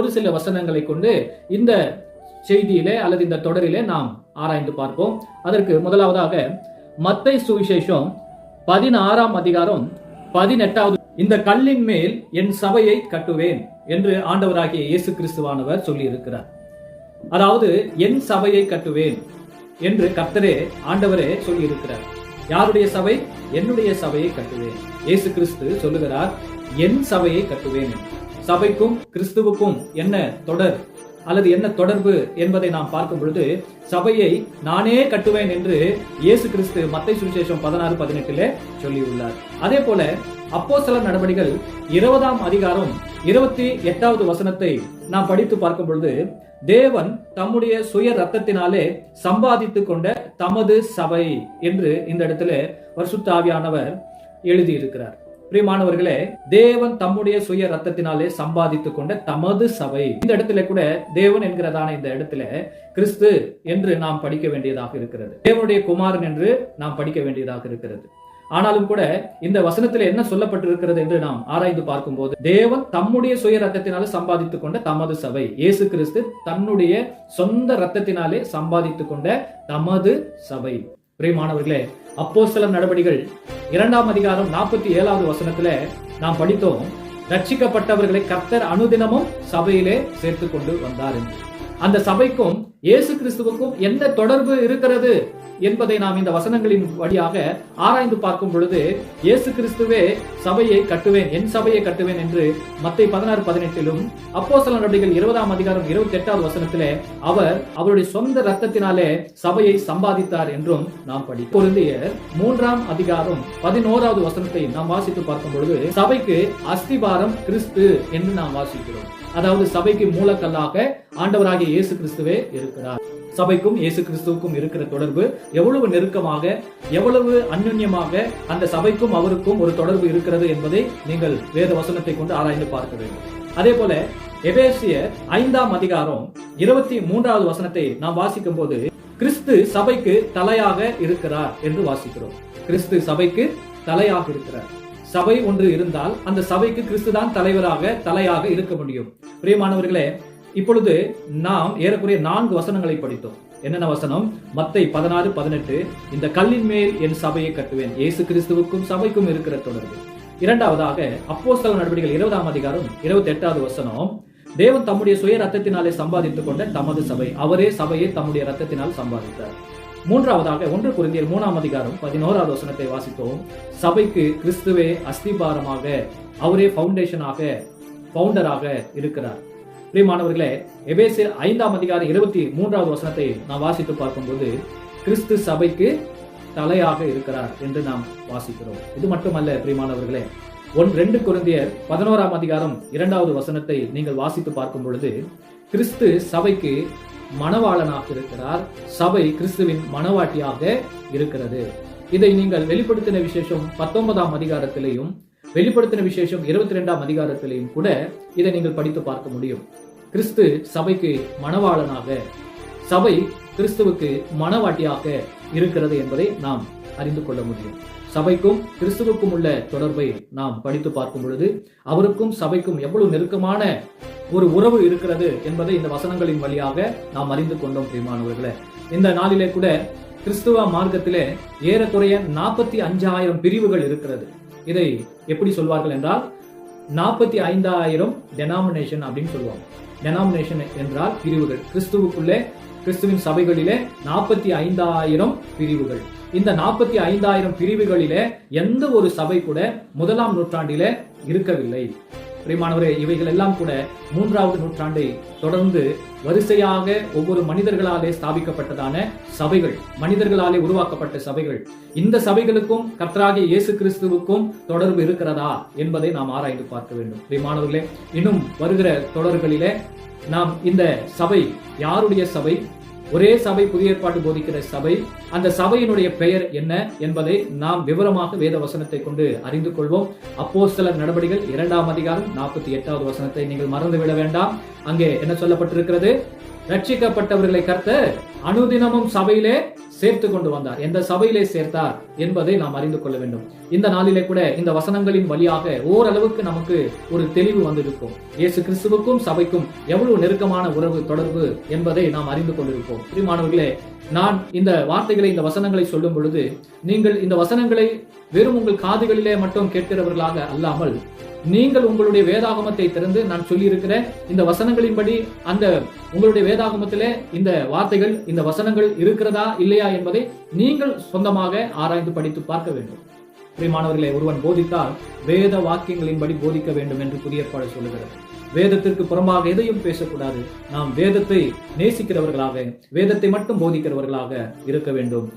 ஒரு சில வசனங்களை கொண்டு இந்த செய்தியிலே அல்லது இந்த தொடரிலே நாம் ஆராய்ந்து பார்ப்போம். அதற்கு முதலாவதாக மத்தை சுவிசேஷம் பதினாறாம் அதிகாரம் பதினெட்டாவது. இந்த கல்லின் மேல் என் சபையை கட்டுவேன் என்று ஆண்டவராகிய இயேசு கிறிஸ்துவானவர் சொல்லியிருக்கிறார். அதாவது என் சபையை கட்டுவேன் என்று கர்த்தரே ஆண்டவரே சொல்லியிருக்கிறார். யாருடைய சபை? என்னுடைய சபையை கட்டுவேன். இயேசு கிறிஸ்து சொல்லுகிறார் என் சபையை கட்டுவேன் என்று. சபைக்கும் கிறிஸ்துவுக்கும் என்ன தொடர் அல்லது என்ன தொடர்பு என்பதை நாம் பார்க்கும் பொழுது சபையை நானே கட்டுவேன் என்று இயேசு கிறிஸ்து மத்தை சுவிசேஷம் பதினாறு பதினெட்டுல சொல்லியுள்ளார். அதே போல அப்போ சில நடவடிகள் இருபதாம் அதிகாரம் இருபத்தி எட்டாவது வசனத்தை நாம் படித்து பார்க்கும் பொழுது தேவன் தம்முடைய சுய ரத்தத்தினாலே சம்பாதித்து கொண்ட தமது சபை என்று இந்த இடத்துல வருஷத்தாவியானவர் ஆவியானவர் எழுதியிருக்கிறார். பிரியமானவர்களே தேவன் தம்முடைய சுய ரத்தத்தினாலே சம்பாதித்து கொண்ட தமது சபை. இந்த இடத்துல கூட தேவன் என்கிறதான இந்த இடத்துல கிறிஸ்து என்று நாம் படிக்க வேண்டியதாக இருக்கிறது. தேவனுடைய குமாரன் என்று நாம் படிக்க வேண்டியதாக இருக்கிறது. ஆனாலும் கூட இந்த வசனத்தில் என்ன சொல்லப்பட்டிருக்கிறது என்று நாம் ஆராய்ந்து பார்க்கும்போது தேவன் தம்முடைய சுய ரத்தத்தினாலே சம்பாதித்துக் கொண்ட தமது சபை. இயேசு கிறிஸ்து தன்னுடைய சொந்த ரத்தத்தினாலே சம்பாதித்துக் கொண்ட தமது சபை. பிரியமானவர்களே அப்போஸ்தலம் நடவடிகள் இரண்டாம் அதிகாரம் நாற்பத்தி ஏழாவது வசனத்துல நாம் படித்தோம் ரட்சிக்கப்பட்டவர்களை கர்த்தர் அனுதினமும் சபையிலே சேர்த்து கொண்டு வந்தார் என்று. அந்த சபைக்கும் இயேசு கிறிஸ்துவுக்கும் என்ன தொடர்பு இருக்கிறது? என்பதை நாம் இந்த வசனங்களின் வழியாக ஆராய்ந்து பார்க்கும் பொழுது இயேசு கிறிஸ்துவே சபையை கட்டுவேன் என் சபையை கட்டுவேன் என்று மத்தை பதினாறு பதினெட்டிலும் அப்போ சில நடவடிக்கைகள் இருபதாம் அதிகாரம் இருபத்தி எட்டாவது வசனத்திலே அவர் அவருடைய சொந்த ரத்தத்தினாலே சபையை சம்பாதித்தார் என்றும் நாம் படி பொருந்திய மூன்றாம் அதிகாரம் பதினோராவது வசனத்தை நாம் வாசித்து பார்க்கும் பொழுது சபைக்கு அஸ்திபாரம் கிறிஸ்து என்று நாம் வாசிக்கிறோம். அதாவது சபைக்கு மூலக்கல்லாக ஆண்டவராகிய இயேசு கிறிஸ்துவே இருக்கிறார். சபைக்கும் இயேசு கிறிஸ்துவுக்கும் இருக்கிற தொடர்பு எவ்வளவு நெருக்கமாக எவ்வளவு அந்யுன்யமாக அந்த சபைக்கும் அவருக்கும் ஒரு தொடர்பு இருக்கிறது என்பதை நீங்கள் வேத வசனத்தை கொண்டு ஆராய்ந்து பார்க்க வேண்டும். அதே போல எபேசியர் ஐந்தாம் அதிகாரம் இருபத்தி மூன்றாவது வசனத்தை நாம் வாசிக்கும் போது கிறிஸ்து சபைக்கு தலையாக இருக்கிறார் என்று வாசிக்கிறோம். கிறிஸ்து சபைக்கு தலையாக இருக்கிறார். சபை ஒன்று இருந்தால் அந்த சபைக்கு கிறிஸ்து தான் தலைவராக தலையாக இருக்க முடியும். பிரியமானவர்களே இப்பொழுது நாம் ஏறக்குறைய நான்கு வசனங்களை படித்தோம். என்னென்ன வசனம்? மத்தை பதினாறு பதினெட்டு. இந்த கல்லின் மேல் என் சபையை கட்டுவேன். இயேசு கிறிஸ்துவுக்கும் சபைக்கும் இருக்கிற தொடர்பு. இரண்டாவதாக அப்போஸ்தல நடவடிக்கைகள் இருபதாம் அதிகாரம் இருபத்தி எட்டாவது வசனம். தேவன் தம்முடைய சுய ரத்தத்தினாலே சம்பாதித்துக் கொண்ட தமது சபை. அவரே சபையை தம்முடைய ரத்தத்தினால் சம்பாதித்தார். மூன்றாவதாக ஒன்று குருந்தியர் மூணாம் அதிகாரம் பதினோராவது வசனத்தை வாசித்தோம். சபைக்கு கிறிஸ்துவே அஸ்திபாரமாக அவரே பவுண்டேஷனாக பவுண்டராக இருக்கிறார். பிரியமானவர்களே எபேசியர் ஐந்தாம் அதிகாரம் இருபத்தி மூன்றாவது வசனத்தை நாம் வாசித்து பார்க்கும்போது கிறிஸ்து சபைக்கு தலையாக இருக்கிறார் என்று நாம் வாசிக்கிறோம். இது மட்டுமல்ல பிரியமானவர்களே ஒன் ரெண்டு குருந்தியர் பதினோராம் அதிகாரம் இரண்டாவது வசனத்தை நீங்கள் வாசித்து பார்க்கும் பொழுது கிறிஸ்து சபைக்கு மணவாளனாக இருக்கிறார் சபை கிறிஸ்துவின் மணவாட்டியாக இருக்கிறது. இதை நீங்கள் வெளிப்படுத்தின விசேஷம் பத்தொன்பதாம் அதிகாரத்திலையும் வெளிப்படுத்தின விசேஷம் இருபத்தி ரெண்டாம் அதிகாரத்திலையும் கூட இதை நீங்கள் படித்து பார்க்க முடியும். கிறிஸ்து சபைக்கு மணவாளனாக சபை கிறிஸ்துவுக்கு மணவாட்டியாக இருக்கிறது என்பதை நாம் அறிந்து கொள்ள முடியும். சபைக்கும் கிறிஸ்துவுக்கும் உள்ள தொடர்பை நாம் படித்து பார்க்கும் பொழுது அவருக்கும் சபைக்கும் எவ்வளவு நெருக்கமான ஒரு உறவு இருக்கிறது என்பதை இந்த வசனங்களின் வழியாக நாம் அறிந்து கொண்டோம் பிரியமானவர்களே. இந்த நாளிலே கூட கிறிஸ்துவ மார்க்கத்திலே ஏறக்குறைய நாற்பத்தி அஞ்சாயிரம் பிரிவுகள் இருக்கிறது. இதை எப்படி சொல்வார்கள் என்றால் நாற்பத்தி ஐந்தாயிரம் டெனாமினேஷன் அப்படின்னு சொல்லுவாங்க. டெனாமினேஷன் என்றால் பிரிவுகள். கிறிஸ்துவுக்குள்ளே கிறிஸ்துவின் சபைகளிலே நாற்பத்தி ஐந்தாயிரம் பிரிவுகள். இந்த நாற்பத்தி ஐந்தாயிரம் பிரிவுகளிலே எந்த ஒரு சபை கூட முதலாம் நூற்றாண்டிலே இருக்கவில்லை. பிரியமானவரே இவைகள் எல்லாம் கூட மூன்றாவது நூற்றாண்டை தொடர்ந்து வரிசையாக ஒவ்வொரு மனிதர்களாலே ஸ்தாபிக்கப்பட்டதான சபைகள் மனிதர்களாலே உருவாக்கப்பட்ட சபைகள். இந்த சபைகளுக்கும் கர்த்தராகிய இயேசு கிறிஸ்துவுக்கும் தொடர்பு இருக்கிறதா என்பதை நாம் ஆராய்ந்து பார்க்க வேண்டும். பிரியமானவர்களே இன்னும் வருகிற தொடர்களிலே நாம் இந்த சபை யாருடைய சபை? ஒரே சபை புதிய ஏற்பாடு போதிக்கிற சபை. அந்த சபையினுடைய பெயர் என்ன என்பதை நாம் விவரமாக வேத வசனத்தை கொண்டு அறிந்து கொள்வோம். அப்போஸ்தலர் நடவடிக்கைகள் இரண்டாம் அதிகாரம் நாற்பத்தி எட்டாவது வசனத்தை நீங்கள் மறந்துவிட வேண்டாம். அங்கே என்ன சொல்லப்பட்டிருக்கிறது? ரட்சிக்கப்பட்டவர்களை கர்த்த அனுதினமும் சபையிலே சேர்த்து கொண்டு வந்தார் எந்த சபையிலே சேர்த்தார் என்பதை நாம் அறிந்து கொள்ள வேண்டும். இந்த நாளிலே கூட இந்த வசனங்களின் வழியாக ஓரளவுக்கு நமக்கு ஒரு தெளிவு வந்திருக்கும். இயேசு கிறிஸ்துவுக்கும் சபைக்கும் எவ்வளவு நெருக்கமான உறவு தொடர்பு என்பதை நாம் அறிந்து கொண்டிருப்போம். பிரிமானவர்களே நான் இந்த வார்த்தைகளை இந்த வசனங்களை சொல்லும் பொழுது நீங்கள் இந்த வசனங்களை வெறும் உங்கள் காதுகளிலே மட்டும் கேட்கிறவர்களாக அல்லாமல் நீங்கள் உங்களுடைய வேதாகமத்தை திறந்து நான் சொல்லியிருக்கிற இந்த வசனங்களின்படி அந்த உங்களுடைய வேதாகமத்திலே இந்த வார்த்தைகள் இந்த வசனங்கள் இருக்கிறதா இல்லையா என்பதை நீங்கள் சொந்தமாக ஆராய்ந்து படித்து பார்க்க வேண்டும். பிரியமானவர்களே ஒருவன் போதித்தால் வேத வாக்கியங்களின்படி போதிக்க வேண்டும் என்று புதிய ஏற்பாடு சொல்லுகிறது. வேதத்திற்கு புறம்பாக எதையும் பேசக்கூடாது. நாம் வேதத்தை நேசிக்கிறவர்களாக வேதத்தை மட்டும் போதிக்கிறவர்களாக இருக்க வேண்டும்.